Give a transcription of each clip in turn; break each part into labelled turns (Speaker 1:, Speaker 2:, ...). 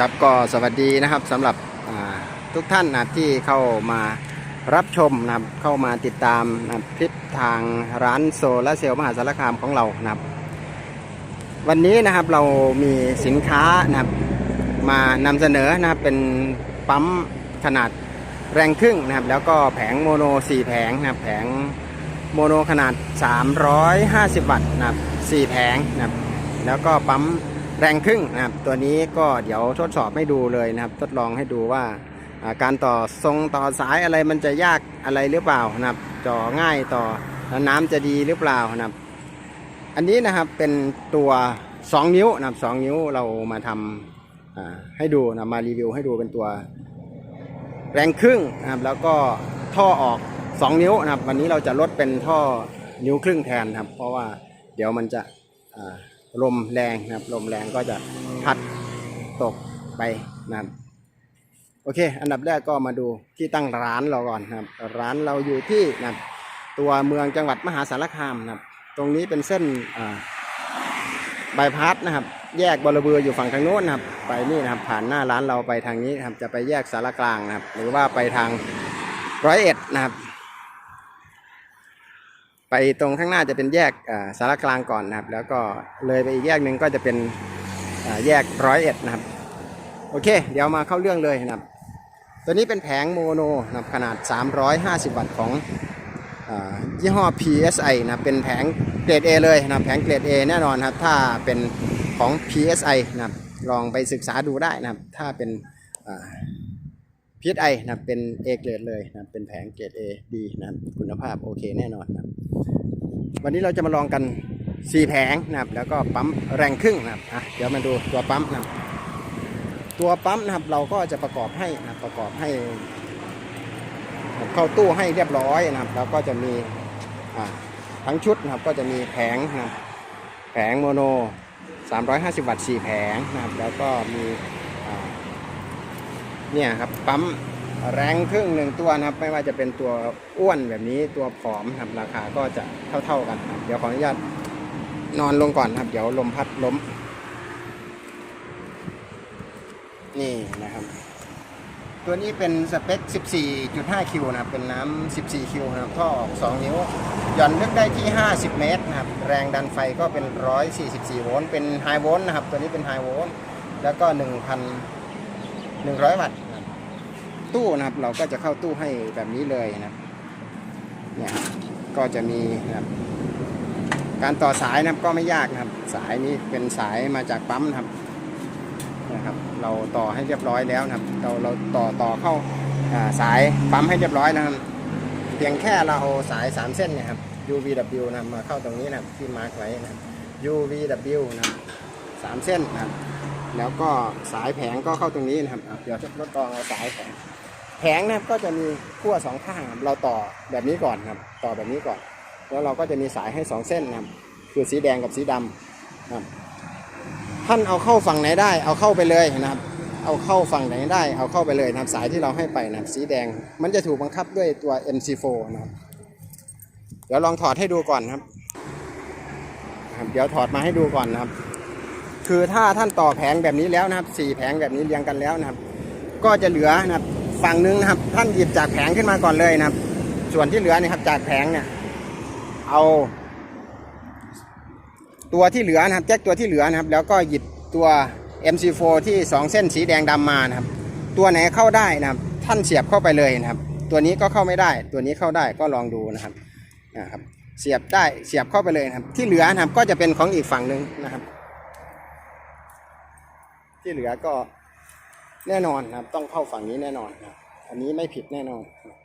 Speaker 1: ครับก็สวัสดีนะครับสำหรับทุกท่านนะครับที่เข้ามารับชมนะครับเข้ามาติดตามนะครับคลิปทางร้านโซลาเซลล์มหาสารคามของเรานะครับ วันนี้นะครับเรามีสินค้านะครับมานำเสนอนะครับเป็นปั๊มขนาดแรงครึ่งนะครับแล้วก็แผงโมโน 4 แผงนะครับแผงโมโนขนาด 350 วัตต์นะครับ4แผงนะครับแล้วก็ปั๊ม แรงครึ่งนะครับ ตัวนี้ก็เดี๋ยวทดสอบให้ดูเลยนะครับ ทดลองให้ดูว่าการต่อทรงต่อสายอะไรมันจะยากอะไรหรือเปล่านะครับจ่อง่ายต่อแล้วน้ำจะดีหรือเปล่านะครับ อันนี้นะครับเป็นตัว 2 นิ้วนะครับ2นิ้วเรามาทำอ่าให้ดูนะมารีวิวให้ดูเป็นตัว แรงครึ่งนะครับ แล้วก็ท่อออก 2 นิ้วนะครับ วันนี้เราจะลดเป็นท่อนิ้วครึ่งแทนครับ เพราะว่าเดี๋ยวมันจะ ลมแรงนะครับ ลมแรงก็จะพัดตกไปนะครับโอเค อันดับแรกก็มาดูที่ตั้งร้านเราก่อนนะครับ ร้านเราอยู่ที่นะตัวเมืองจังหวัดมหาสารคามนะครับ ตรงนี้เป็นเส้นบายพาสนะครับ แยกบรเบืออยู่ฝั่งทางโน้นนะครับ ไปนี่นะครับ ผ่านหน้าร้านเราไปทางนี้นะครับ จะไปแยกสารกลางนะครับ หรือว่าไปทางร้อยเอ็ดนะครับ ไปตรงข้างหน้าจะเป็นแยกสารกลางก่อนนะครับ แล้วก็เลยไปอีกแยกหนึ่งก็จะเป็นแยกร้อยเอ็ดนะครับ โอเค เดี๋ยวมาเข้าเรื่องเลยนะครับ ตัวนี้เป็นแผงโมโนนะครับขนาด 350 วัตต์ของอยี่ห้อ PSI นะเป็นแผงเกรด A เลยนะแผงเกรด A แน่นอนครับ ถ้าเป็นของ PSI นะครับลองไปศึกษาดูได้นะครับ ถ้าเป็น PSI นะเป็น A เกรดเลยนะเป็นแผงเกรด A ดีนะคุณภาพโอเคแน่นอนนะครับ วันนี้เราจะมาลองกัน 4 แผงนะครับ แล้วก็ปั๊มแรงครึ่งนะครับอะเดี๋ยวมาดูตัวปั๊มนะครับตัวปั๊มนะครับเราก็จะประกอบให้นะครับประกอบให้ เข้าตู้ให้เรียบร้อยนะครับ แล้วก็จะมีทั้งชุดนะครับก็จะมีแผงนะครับแผงโมโน 350 วัตต์4แผงนะครับ แล้วก็มีเนี่ยครับปั๊ม แรงครึ่งหนึ่งตัวนะครับ ไม่ว่าจะเป็นตัวอ้วนแบบนี้ตัวผอมครับราคาก็จะเท่า ๆกันครับเดี๋ยวขออนุญาตนอนลงก่อนครับ เดี๋ยวลมพัดล้ม นี่นะครับ ตัวนี้เป็นสเปค 14.5 คิวนะครับ เป็นน้ำ 14 คิวนะครับท่อออก 2 นิ้วหย่อนลึกได้ที่ 50 เมตรนะครับ แรงดันไฟก็เป็น 144 โวลต์เป็นไฮโวลต์นะครับ ตัวนี้เป็นไฮโวลต์แล้วก็ 1,100 วัตต์ ตู้นะครับ เราก็จะเข้าตู้ให้แบบนี้เลยนะเนี่ยครับก็จะมีนะครับการต่อสายนะครับก็ไม่ยากนะครับ สายนี้เป็นสายมาจากปั๊มนะครับนะครับ เราต่อให้เรียบร้อยแล้วนะครับ เราเราต่อต่อเข้าสายปั๊มให้เรียบร้อยนะครับ เพียงแค่เราเอาสาย 3 เส้นเนี่ยครับ UVW นะมาเข้าตรงนี้นะครับที่มาร์กไว้นะ UVW นะสามเส้นนะครับ แล้วก็สายแผงก็เข้าตรงนี้นะครับเดี๋ยวทดลองเอาสายแผง แผงนะครับก็จะมีขั้วสองข้างครับเราต่อแบบนี้ก่อนครับ ต่อแบบนี้ก่อน แล้วเราก็จะมีสายให้สองเส้นนะครับคือสีแดงกับสีดำนะครับท่านเอาเข้าฝั่งไหนได้ เอาเข้าไปเลยนะครับ เอาเข้าฝั่งไหนได้ เอาเข้าไปเลยนะครับสายที่เราให้ไปนะครับสีแดงมันจะถูกบังคับด้วยตัว MC4 นะครับเดี๋ยวลองถอดให้ดูก่อนครับนะครับเดี๋ยวถอดมาให้ดูก่อนนะครับ คือถ้าท่านต่อแผงแบบนี้แล้วนะครับสี่แผงแบบนี้เรียงกันแล้วนะครับ ก็จะเหลือนะครับ ฝั่งหนึงนะครับ ท่านหยิบจากแผงขึ้นมาก่อนเลยนะครับ ส่วนที่เหลือนี่ครับจากแผงเนี่ย เอา ตัวที่เหลือนะครับแจ็คตัวที่เหลือนะครับ แล้วก็หยิบตัว MC4 ที่ 2 เส้นสีแดงดำมานะครับ ตัวไหนเข้าได้นะครับ ท่านเสียบเข้าไปเลยนะครับ ตัวนี้ก็เข้าไม่ได้ ตัวนี้เข้าได้ก็ลองดูนะครับนะครับ เสียบได้เสียบเข้าไปเลยนะครับ ที่เหลือนะครับก็จะเป็นของอีกฝั่งหนึ่งนะครับ ที่เหลือก็ แน่นอนนะครับ ต้องเข้าฝั่งนี้แน่นอนนะครับอันนี้ไม่ผิดแน่นอนนะ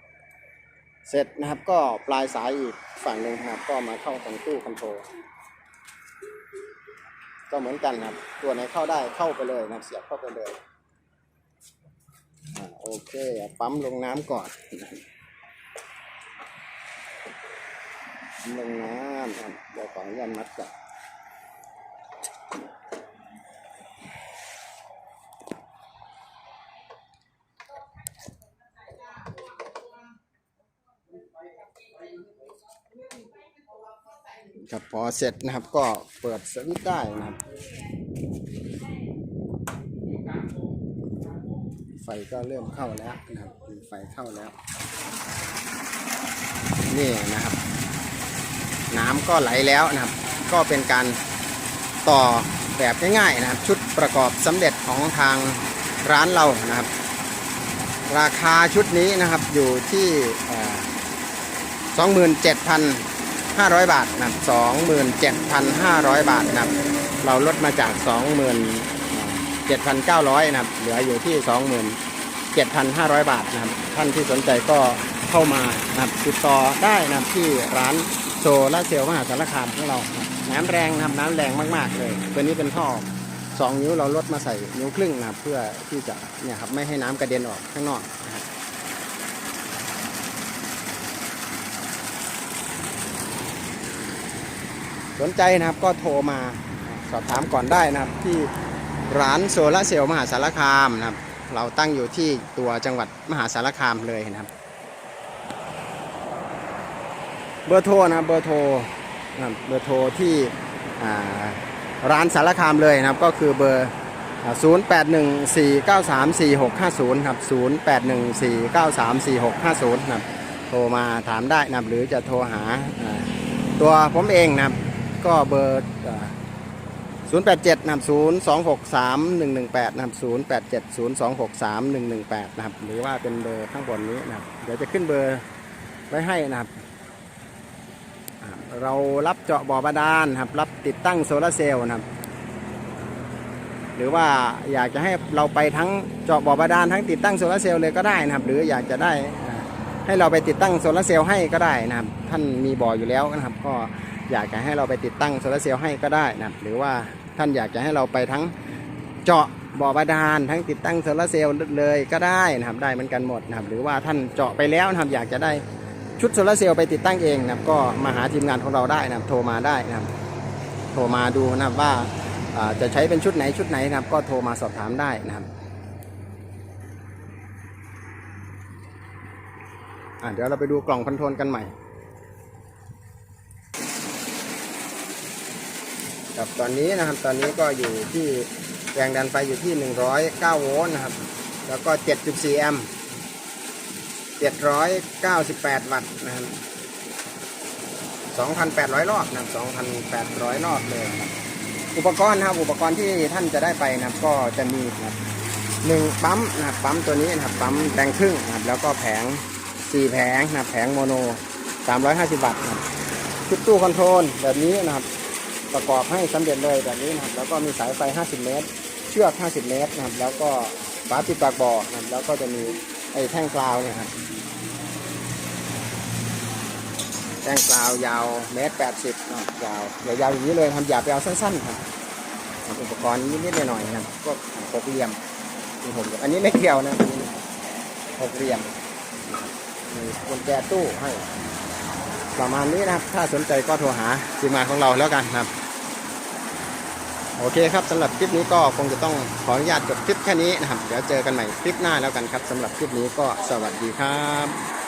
Speaker 1: เสร็จนะครับก็ปลายสายอีกฝั่งหนึ่งนะครับก็มาเข้าตรงตู้คอนโทรลก็เหมือนกันนะครับ ตัวไหนเข้าได้เข้าไปเลยนะเสียบเข้าไปเลยอโอเค ปั๊มลงน้ำก่อนลงน้ำครับเดี๋ยวขออนุญาตมัดก่อน ครับพอเสร็จนะครับก็เปิดสวิตช์ได้นะครับ ไฟก็เริ่มเข้าแล้วนะครับไฟเข้าแล้ว นี่นะครับ น้ำก็ไหลแล้วนะครับ ก็เป็นการต่อแบบง่ายๆนะครับ ชุดประกอบสำเร็จของทางร้านเรานะครับ ราคาชุดนี้นะครับอยู่ที่เ2,500 บาทนะครับ27,500 บาทนะครับเราลดมาจาก 27,900นะครับเหลืออยู่ที่ 27,500 บาทนะครับ ท่านที่สนใจก็เข้ามานะครับติดต่อได้นะครับที่ร้านโซล่าเซลล์มหาสารคามของเรานะน้ำแรงนะครับน้ำแรงมากๆเลยตัวนี้เป็นท่อสองนิ้วเราลดมาใส่นิ้วครึ่งนะครับเพื่อที่จะเนี่ยครับไม่ให้น้ำกระเด็นออกข้างนอกนะครับ สนใจนะครับก็โทรมาสอบถามก่อนได้นะครับ ที่ร้านโซลาเซลล์มหาสารคามนะครับ เราตั้งอยู่ที่ตัวจังหวัดมหาสารคามเลยนะครับ เบอร์โทรนะเบอร์โทรนะเบอร์โทรที่ร้านสารคามเลยนะครับ ก็คือเบอร์ 0 8 1 4 9 3 4 6 5 0ครับ0 8 1 4 9 3 4 6 5 0นะครับโทรมาถามได้นะครับหรือจะโทรหาอ่าตัวผมเองนะครับ ก็เบอร์087นะครับ0263 118นะครับ087 0263 118นะครับหรือว่าเป็นเบอร์ข้างบนนี้นะครับเดี๋ยวจะขึ้นเบอร์ไว้ให้นะครับเรารับเจาะบ่อบาดาลครับรับติดตั้งโซลาร์เซลล์นะครับ หรือว่าอยากจะให้เราไปทั้งเจาะบ่อบาดาลทั้งติดตั้งโซลาร์เซลล์เลยก็ได้นะครับ หรืออยากจะได้ให้เราไปติดตั้งโซลาร์เซลล์ให้ก็ได้นะครับ ท่านมีบ่ออยู่แล้วนะครับ ก็ อยากจะให้เราไปติดตั้งโซลาร์เซลล์ให้ก็ได้นะครับหรือว่าท่านอยากจะให้เราไปทั้งเจาะบ่อบาดาลทั้งติดตั้งโซลาร์เซลล์เลยก็ได้นะครับได้เหมือนกันหมดนะครับหรือว่าท่านเจาะไปแล้วนะครับอยากจะได้ชุดโซลาร์เซลล์ไปติดตั้งเองนะครับก็มาหาทีมงานของเราได้นะครับโทรมาได้นะครับโทรมาดูนะครับว่าจะใช้เป็นชุดไหนชุดไหนนะครับ ก็โทรมาสอบถามได้นะครับเดี๋ยวเราไปดูกล่องคอนโทรลกันใหม่ ครับตอนนี้นะครับตอนนี้ก็อยู่ที่แรงดันไฟอยู่ที่ 109 โวลต์นะครับ แล้วก็ 7.4 แอมป์ 798 วัตต์นะครับ 2,800 รอบนะครับ2,800 รอบเลยอุปกรณ์นะครับ อุปกรณ์ที่ท่านจะได้ไปนะครับ ก็จะมีนะครับหนึ่งปั๊มนะครับปั๊มตัวนี้นะครับปั๊มแบงครึ่งนะครับแล้วก็แผง4แผงนะครับแผงโมโน 350 วัตต์นะครับชุดตู้คอนโทรลแบบนี้นะครับ ประกอบให้สำเร็จเลยแบบนี้นะครับแล้วก็มีสายไฟ 50 เมตร เชือก 50 เมตรนะครับ แล้วก็ฝาปิดปากบ่อนะครับแล้วก็จะมีไอ้แท่งกราวเนี่ยครับแท่งกราวยาวเมตรแปดสิบยาวยาวอย่างนี้เลยทำอย่าไปเอาสั้นๆครับอุปกรณ์นิดๆหน่อยๆนะครับก็หกเหลี่ยมมีผมอันนี้ไม่เกี่ยวนะนี้หกเหลี่ยมมีกุญแจตู้ให้ประมาณนี้นะครับ ถ้าสนใจก็โทรหาทีมงานของเราแล้วกันครับ โอเคครับสำหรับคลิปนี้ก็คงจะต้องขออนุญาตจบคลิปแค่นี้นะครับ เดี๋ยวเจอกันใหม่คลิปหน้าแล้วกันครับสำหรับคลิปนี้ก็สวัสดีครับ